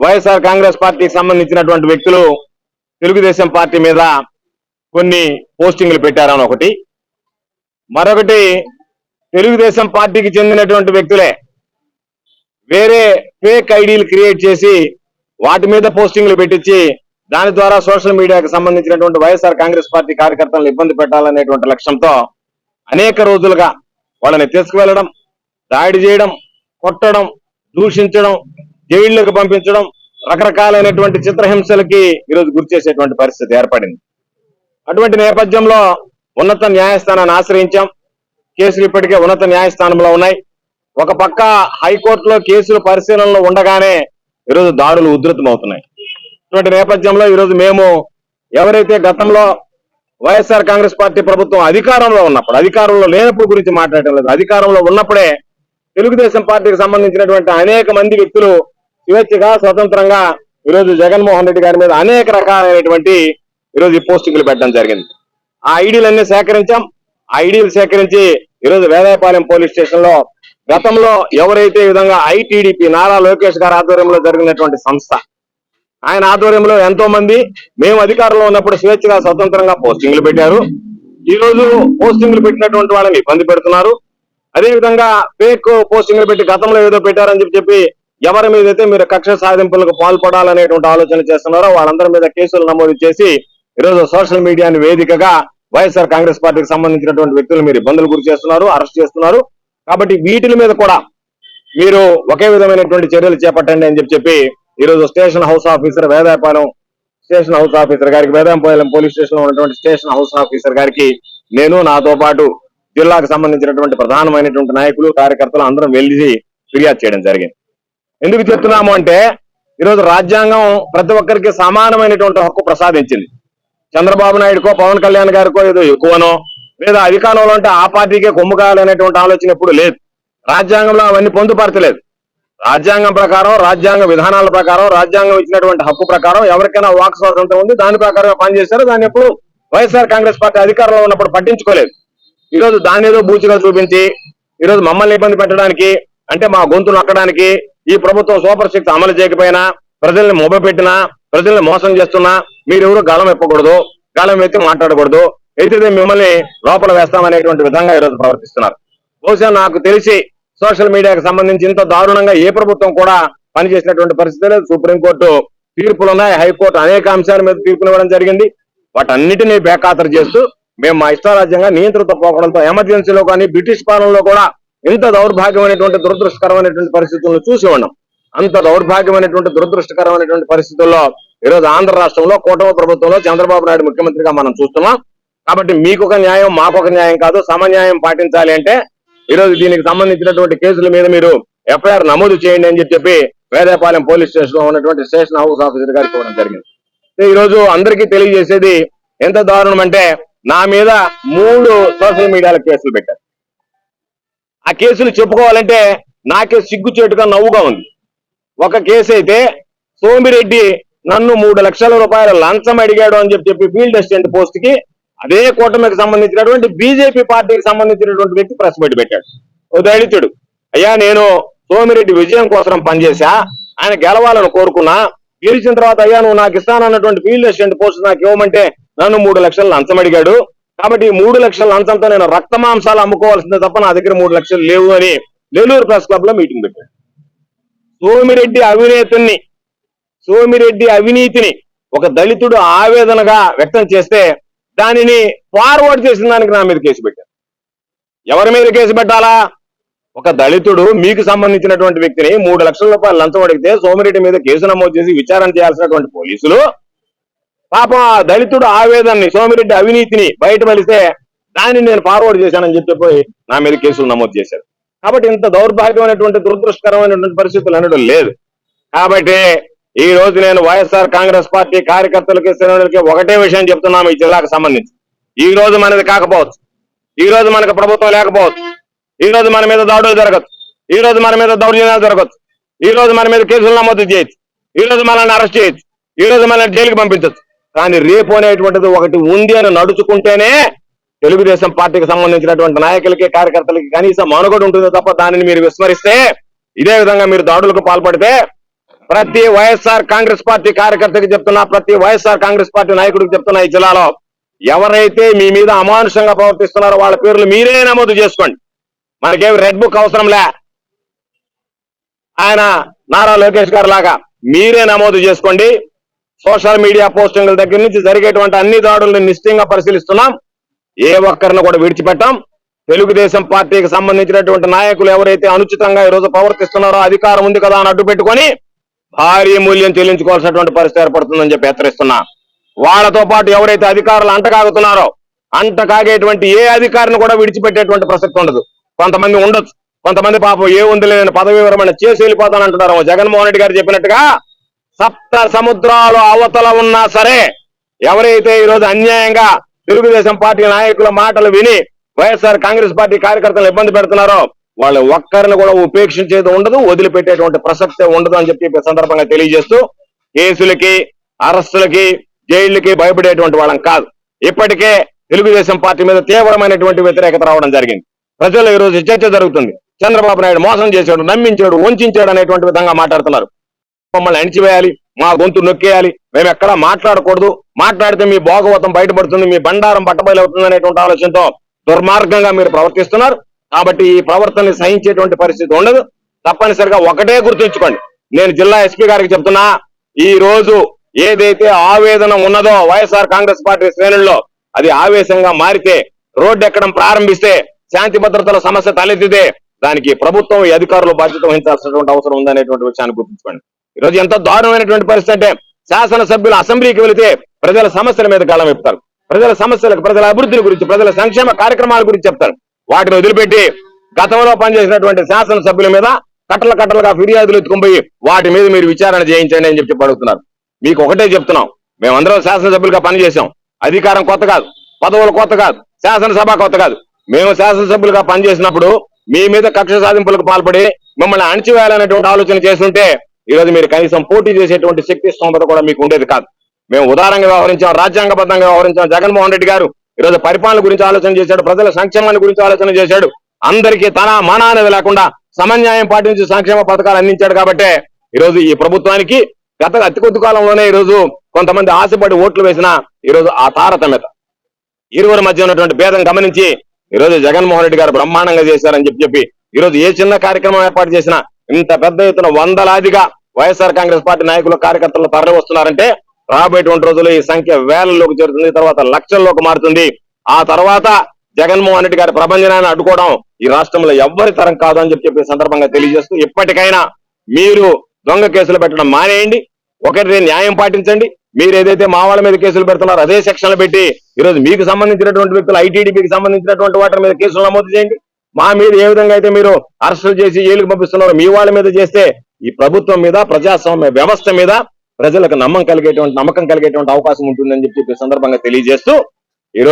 వైఎస్ఆర్ కాంగ్రెస్ పార్టీకి సంబంధించినటువంటి వ్యక్తులు తెలుగుదేశం పార్టీ మీద కొన్ని పోస్టింగ్లు పెట్టారని ఒకటి. మరొకటి తెలుగుదేశం పార్టీకి చెందినటువంటి వ్యక్తులే వేరే ఫేక్ ఐడీలు క్రియేట్ చేసి వాటి మీద పోస్టింగ్లు పెట్టించి దాని ద్వారా సోషల్ మీడియాకు సంబంధించినటువంటి వైఎస్ఆర్ కాంగ్రెస్ పార్టీ కార్యకర్తలను ఇబ్బంది పెట్టాలనేటువంటి లక్ష్యంతో అనేక రోజులుగా వాళ్ళని తీసుకువెళ్ళడం దాడి చేయడం కొట్టడం దూషించడం జైళ్ళకు పంపించడం రకరకాలైనటువంటి చిత్రహింసలకి ఈరోజు గురి చేసేటువంటి పరిస్థితి ఏర్పడింది. అటువంటి నేపథ్యంలో ఉన్నత న్యాయస్థానాన్ని ఆశ్రయించాం. కేసులు ఇప్పటికే ఉన్నత న్యాయస్థానంలో ఉన్నాయి. ఒక పక్క హైకోర్టులో కేసులు పరిశీలనలో ఉండగానే ఈరోజు దాడులు ఉధృతమవుతున్నాయి. ఇటువంటి నేపథ్యంలో ఈరోజు మేము ఎవరైతే గతంలో వైఎస్ఆర్ కాంగ్రెస్ పార్టీ ప్రభుత్వం అధికారంలో ఉన్నప్పుడు అధికారంలో లేనప్పుడు గురించి మాట్లాడటం లేదు. అధికారంలో ఉన్నప్పుడే తెలుగుదేశం పార్టీకి సంబంధించినటువంటి అనేక మంది వ్యక్తులు స్వేచ్ఛగా స్వతంత్రంగా ఈరోజు జగన్మోహన్ రెడ్డి గారి మీద అనేక రకాలైనటువంటి ఈరోజు ఈ పోస్టింగ్లు పెట్టడం జరిగింది. ఆ ఐడీలన్నీ సేకరించాం. ఆ ఐడీలు సేకరించి ఈరోజు వేదాయపాలెం పోలీస్ స్టేషన్లో గతంలో ఎవరైతే ఈ విధంగా ఐటీడీపీ నారా లోకేష్ గారి ఆధ్వర్యంలో జరిగినటువంటి సంస్థ ఆయన ఆధ్వర్యంలో ఎంతో మంది మేము అధికారంలో ఉన్నప్పుడు స్వేచ్ఛగా స్వతంత్రంగా పోస్టింగ్లు పెట్టారు. ఈ రోజు పోస్టింగ్లు పెట్టినటువంటి వాళ్ళని ఇబ్బంది పెడుతున్నారు. అదే విధంగా ఫేక్ పోస్టింగ్లు పెట్టి గతంలో ఏదో పెట్టారని చెప్పి చెప్పి ఎవరి మీద అయితే మీరు కక్ష సాధింపులకు పాల్పడాలనేటువంటి ఆలోచన చేస్తున్నారో వాళ్ళందరి మీద కేసులు నమోదు చేసి ఈరోజు సోషల్ మీడియాని వేదికగా వైఎస్ఆర్ కాంగ్రెస్ పార్టీకి సంబంధించినటువంటి వ్యక్తులు మీరు ఇబ్బందులు గురి చేస్తున్నారు అరెస్ట్ చేస్తున్నారు. కాబట్టి వీటి మీద కూడా మీరు ఒకే విధమైనటువంటి చర్యలు చేపట్టండి అని చెప్పి చెప్పి ఈరోజు station house officer Vedayapalem station house officer గారికి వేదాయపాలెం పోలీస్ స్టేషన్లో ఉన్నటువంటి స్టేషన్ హౌస్ ఆఫీసర్ గారికి నేను నాతో పాటు జిల్లాకు సంబంధించినటువంటి ప్రధానమైనటువంటి నాయకులు కార్యకర్తలు అందరం వెళ్ళి ఫిర్యాదు చేయడం జరిగింది. ఎందుకు చెప్తున్నాము అంటే ఈరోజు రాజ్యాంగం ప్రతి ఒక్కరికి సమానమైనటువంటి హక్కు ప్రసాదించింది. చంద్రబాబు నాయుడుకో పవన్ కళ్యాణ్ గారికో ఏదో ఎక్కువనో లేదా అధికారంలో ఉంటే ఆ పార్టీకే కొమ్ము కావాలనేటువంటి ఆలోచన ఎప్పుడు లేదు. రాజ్యాంగంలో అవన్నీ పొందుపరచలేదు. రాజ్యాంగం ప్రకారం రాజ్యాంగ విధానాల ప్రకారం రాజ్యాంగం ఇచ్చినటువంటి హక్కు ప్రకారం ఎవరికైనా వాక్ స్వాతంత్రం ఉంది దాని ప్రకారం పనిచేశారు దాన్ని ఎప్పుడు వైఎస్ఆర్ కాంగ్రెస్ పార్టీ అధికారంలో ఉన్నప్పుడు పట్టించుకోలేదు. ఈ రోజు దాన్ని ఏదో బూచిగా చూపించి ఈ రోజు మమ్మల్ని ఇబ్బంది పెట్టడానికి అంటే మా గొంతు నొక్కడానికి ఈ ప్రభుత్వం సూపర్ శక్తి అమలు చేయకపోయినా ప్రజల్ని మొబపెట్టినా ప్రజల్ని మోసం చేస్తున్నా మీరెవరు గాలం ఎప్పకూడదు గళం ఎత్తి మాట్లాడకూడదు. అయితే మిమ్మల్ని లోపల వేస్తామనేటువంటి విధంగా ఈరోజు ప్రవర్తిస్తున్నారు. బహుశా నాకు తెలిసి సోషల్ మీడియాకి సంబంధించి ఇంత దారుణంగా ఏ ప్రభుత్వం కూడా పనిచేసినటువంటి పరిస్థితి లేదు. సుప్రీంకోర్టు తీర్పులు ఉన్నాయి హైకోర్టు అనేక అంశాల మీద తీర్పులు ఇవ్వడం జరిగింది. వాటన్నిటినీ బేఖాతరు చేస్తూ మేము మా ఇష్టారాజ్యంగా నియంత్రిత పోకడంతో ఎమర్జెన్సీలో కానీ బ్రిటిష్ పాలనలో కూడా ఇంత దౌర్భాగ్యమైనటువంటి దురదృష్టకరమైనటువంటి పరిస్థితులను చూసి ఉన్నాం. అంత దౌర్భాగ్యమైనటువంటి దురదృష్టకరమైనటువంటి పరిస్థితుల్లో ఈరోజు ఆంధ్ర రాష్ట్రంలో కూటమి ప్రభుత్వంలో చంద్రబాబు నాయుడు ముఖ్యమంత్రిగా మనం చూస్తున్నాం. కాబట్టి మీకు ఒక న్యాయం మాకు ఒక న్యాయం కాదు సమన్యాయం పాటించాలి అంటే ఈరోజు దీనికి సంబంధించినటువంటి కేసుల మీద మీరు ఎఫ్ఐఆర్ నమోదు చేయండి అని చెప్పి వేదేపాలెం పోలీస్ స్టేషన్లో ఉన్నటువంటి స్టేషన్ హౌస్ ఆఫీసర్ గారికి ఇవ్వడం జరిగింది. ఈరోజు ఈ రోజు అందరికీ తెలియజేసేది ఎంత దారుణం అంటే నా మీద మూడు సోషల్ మీడియాలో కేసులు పెట్టారు. ఆ కేసులు చెప్పుకోవాలంటే నాకే సిగ్గుచేటుగా నవ్వుగా ఉంది. ఒక కేసు అయితే సోమిరెడ్డి నన్ను మూడు లక్షల రూపాయల లంచం అడిగాడు అని చెప్పి చెప్పి ఫీల్డ్ అసిస్టెంట్ పోస్ట్కి అదే కూటమికి సంబంధించినటువంటి బీజేపీ పార్టీకి సంబంధించినటువంటి వ్యక్తి ప్రెస్ మీట్ పెట్టాడు. ఓ దళితుడు. అయ్యా నేను సోమిరెడ్డి విజయం కోసం పనిచేశా ఆయన గెలవాలని కోరుకున్నా గెలిచిన తర్వాత అయ్యా నువ్వు నాకు ఇస్తానన్నటువంటి ఫీల్డ్ అసిస్టెంట్ పోస్ట్ నాకు ఇవ్వమంటే నన్ను మూడు లక్షలు లంచం అడిగాడు. కాబట్టి ఈ మూడు లక్షల లంచంతో నేను రక్త మాంసాలు అమ్ముకోవాల్సిందే తప్ప నా దగ్గర మూడు లక్షలు లేవు అని నెల్లూరు ప్రెస్ క్లబ్లో మీటింగ్ పెట్టాడు సోమిరెడ్డి అవినేతుని సోమిరెడ్డి అవినీతిని ఒక దళితుడు ఆవేదనగా వ్యక్తం చేస్తే దానిని ఫార్వర్డ్ చేసిన దానికి నా మీద కేసు పెట్టారు. ఎవరి మీద కేసు పెట్టాలా? ఒక దళితుడు మీకు సంబంధించినటువంటి వ్యక్తిని మూడు లక్షల రూపాయలు లంచం అడిగితే సోమిరెడ్డి మీద కేసు నమోదు చేసి విచారణ చేయాల్సినటువంటి పోలీసులు పాపం ఆ దళితుడు ఆవేదనని సోమిరెడ్డి అవినీతిని బయట పలిస్తే దాన్ని నేను ఫార్వర్డ్ చేశానని చెప్పిపోయి నా మీద కేసులు నమోదు చేశారు. కాబట్టి ఇంత దౌర్భాగ్యమైనటువంటి దురదృష్టకరమైనటువంటి పరిస్థితులు అనడం లేదు. కాబట్టి ఈ రోజు నేను వైఎస్ఆర్ కాంగ్రెస్ పార్టీ కార్యకర్తలకి శ్రేణులకి ఒకటే విషయం చెప్తున్నాము ఈ జిల్లాకు సంబంధించి. ఈ రోజు మనది కాకపోవచ్చు. ఈ రోజు మనకు ప్రభుత్వం లేకపోవచ్చు. ఈ రోజు మన మీద దాడులు జరగచ్చు ఈ రోజు మన మీద దౌర్జన్యాలు జరగచ్చు ఈ రోజు మన మీద కేసులు నమోదు చేయొచ్చు. ఈ రోజు మనల్ని అరెస్ట్ చేయొచ్చు. ఈ రోజు మనల్ని జైలుకి పంపించవచ్చు కానీ రేపు అనేటువంటిది ఒకటి ఉంది అని నడుచుకుంటేనే తెలుగుదేశం పార్టీకి సంబంధించినటువంటి నాయకులకి కార్యకర్తలకి కనీసం మనుగడ ఉంటుంది తప్ప దానిని మీరు విస్మరిస్తే ఇదే విధంగా మీరు దాడులకు పాల్పడితే ప్రతి వైఎస్ఆర్ కాంగ్రెస్ పార్టీ కార్యకర్తకి చెప్తున్నా ప్రతి వైఎస్ఆర్ కాంగ్రెస్ పార్టీ నాయకుడికి చెప్తున్నా ఈ జిల్లాలో. ఎవరైతే మీ మీద అమానుషంగా ప్రవర్తిస్తున్నారో వాళ్ళ పేర్లు మీరే నమోదు చేసుకోండి. మనకేమి రెడ్ బుక్ అవసరంలే ఆయన నారా లోకేష్ గారు లాగా మీరే నమోదు చేసుకోండి. సోషల్ మీడియా పోస్టింగ్ల దగ్గర నుంచి జరిగేటువంటి అన్ని దాడులను నిశ్చయంగా పరిశీలిస్తున్నాం. ఏ ఒక్కరిని కూడా విడిచిపెట్టాం. తెలుగుదేశం పార్టీకి సంబంధించినటువంటి నాయకులు ఎవరైతే అనుచితంగా ఈ రోజు ప్రవర్తిస్తున్నారో అధికారం ఉంది కదా అని అడ్డు పెట్టుకొని భారీ మూల్యం చెల్లించుకోవాల్సినటువంటి పరిస్థితి ఏర్పడుతుందని చెప్పి హెచ్చరిస్తున్నా. వాళ్ళతో పాటు ఎవరైతే అధికారులు అంటకాగుతున్నారో అంట కాగేటువంటి ఏ అధికారిని కూడా విడిచిపెట్టేటువంటి ప్రసక్తి ఉండదు. కొంతమంది ఉండొచ్చు. కొంతమంది పాపం ఏ ఉంది లేని పదవి విరమణ చేసి వెళ్ళిపోతానంటున్నారు జగన్మోహన్ రెడ్డి గారు చెప్పినట్టుగా సప్త సముద్రాలు అవతల ఉన్నా సరే ఎవరైతే ఈ రోజు అన్యాయంగా తెలుగుదేశం పార్టీ నాయకుల మాటలు విని వైఎస్ఆర్ కాంగ్రెస్ పార్టీ కార్యకర్తలు ఇబ్బంది పెడుతున్నారో వాళ్ళు ఒక్కరిని కూడా ఉపేక్షించేది ఉండదు వదిలిపెట్టేటువంటి ప్రసక్తే ఉండదు అని చెప్పి సందర్భంగా తెలియజేస్తూ కేసులకి అరెస్టులకి జైళ్ళకి భయపడేటువంటి వాళ్ళం కాదు. ఇప్పటికే తెలుగుదేశం పార్టీ మీద తీవ్రమైనటువంటి వ్యతిరేకత రావడం జరిగింది. ప్రజలు ఈరోజు చర్చ జరుగుతుంది. చంద్రబాబు నాయుడు మోసం చేశాడు నమ్మించాడు వంచాడు అనేటువంటి విధంగా మాట్లాడుతున్నారు. మమ్మల్ని అణిచివేయాలి మా గొంతు నొక్కేయాలి. మేము ఎక్కడా మాట్లాడకూడదు. మాట్లాడితే మీ భోగవతం బయటపడుతుంది మీ బండారం పట్టబయలవుతుంది అనేటువంటి ఆలోచనతో దుర్మార్గంగా మీరు ప్రవర్తిస్తున్నారు. కాబట్టి ఈ ప్రవర్తనని సహించేటువంటి పరిస్థితి ఉండదు. తప్పనిసరిగా ఒకటే గుర్తుంచుకోండి. నేను జిల్లా ఎస్పీ గారికి చెప్తున్నా ఈ రోజు ఏదైతే ఆవేదన ఉన్నదో వైఎస్ఆర్ కాంగ్రెస్ పార్టీ శ్రేణుల్లో అది ఆవేశంగా మారితే రోడ్డు ఎక్కడం ప్రారంభిస్తే శాంతి భద్రతల సమస్య తలెత్తితే దానికి ప్రభుత్వం అధికారులు బాధ్యత వహించాల్సినటువంటి అవసరం ఉందనేటువంటి విషయాన్ని గుర్తుంచుకోండి. ఈరోజు ఎంత దారుణమైనటువంటి పరిస్థితి అంటే శాసనసభ్యులు అసెంబ్లీకి వెళితే ప్రజల సమస్యల మీద కాలం చెప్తారు ప్రజల సమస్యలకు ప్రజల అభివృద్ధి గురించి ప్రజల సంక్షేమ కార్యక్రమాల గురించి చెప్తారు. వాటిని వదిలిపెట్టి గతంలో పనిచేసినటువంటి శాసనసభ్యుల మీద కట్టల కట్టలుగా ఫిర్యాదులు ఎత్తుకుపోయి వాటి మీద మీరు విచారణ చేయించండి అని చెప్పి అడుగుతున్నారు మీకు ఒకటే చెప్తున్నాం. మేమందరం శాసనసభ్యులుగా పనిచేసాం అధికారం కొత్త కాదు. పదవులు కొత్త కాదు. శాసనసభ కొత్త కాదు. మేము శాసనసభ్యులుగా పనిచేసినప్పుడు మీ మీద కక్ష సాధింపులకు పాల్పడి మిమ్మల్ని అణచివేయాలనేటువంటి ఆలోచన చేస్తుంటే ఈ రోజు మీరు కనీసం పోటీ చేసేటువంటి శక్తి స్తోమత కూడా మీకు ఉండేది కాదు. మేము ఉదారంగా వ్యవహరించాం రాజ్యాంగబద్ధంగా వ్యవహరించాం. జగన్మోహన్ రెడ్డి గారు ఈరోజు పరిపాలన గురించి ఆలోచన చేశాడు ప్రజల సంక్షేమాన్ని గురించి ఆలోచన చేశాడు. అందరికీ తన మన అనేది లేకుండా సమన్యాయం పాటించి సంక్షేమ పథకాలు అందించాడు కాబట్టే ఈ రోజు ఈ ప్రభుత్వానికి గత అతి కొద్ది కాలంలోనే ఈ రోజు కొంతమంది ఆశపడి ఓట్లు వేసిన ఈరోజు ఆ తారతమ్యత. ఇరువురి మధ్య ఉన్నటువంటి భేదం గమనించి ఈ రోజు జగన్మోహన్ రెడ్డి గారు బ్రహ్మాండంగా చేశారని చెప్పి చెప్పి ఈరోజు ఏ చిన్న కార్యక్రమం ఏర్పాటు చేసినా ఇంత పెద్ద ఎత్తున వందలాదిగా వైఎస్ఆర్ కాంగ్రెస్ పార్టీ నాయకులు కార్యకర్తలు తరలి వస్తున్నారంటే రాబోయేటువంటి రోజుల్లో ఈ సంఖ్య వేలల్లోకి చేరుతుంది. తర్వాత లక్షల్లోకి మారుతుంది. ఆ తర్వాత జగన్మోహన్ రెడ్డి గారి ప్రభంజనాన్ని అడ్డుకోవడం ఈ రాష్ట్రంలో ఎవ్వరి తరం కాదు అని చెప్పి చెప్పే సందర్భంగా తెలియజేస్తూ ఇప్పటికైనా మీరు దొంగ కేసులు పెట్టడం మానేయండి. ఒకటి న్యాయం పాటించండి. మీరు ఏదైతే మా వాళ్ళ మీద కేసులు పెడుతున్నారో అదే సెక్షన్లు పెట్టి ఈ రోజు మీకు సంబంధించినటువంటి వ్యక్తులు ఐటీడీపీకి సంబంధించినటువంటి వాటి మీద కేసులు నమోదు చేయండి. మా మీద ఏ విధంగా అయితే మీరు అరెస్టులు చేసి జైలుకు పంపిస్తున్నారో మీ వాళ్ళ మీద చేస్తే ఈ ప్రభుత్వం మీద ప్రజాస్వామ్య వ్యవస్థ మీద ప్రజలకు నమ్మకం కలిగేటువంటి నమ్మకం కలిగేటువంటి అవకాశం ఉంటుందని చెప్పి సందర్భంగా తెలియజేస్తూ ఈ రోజు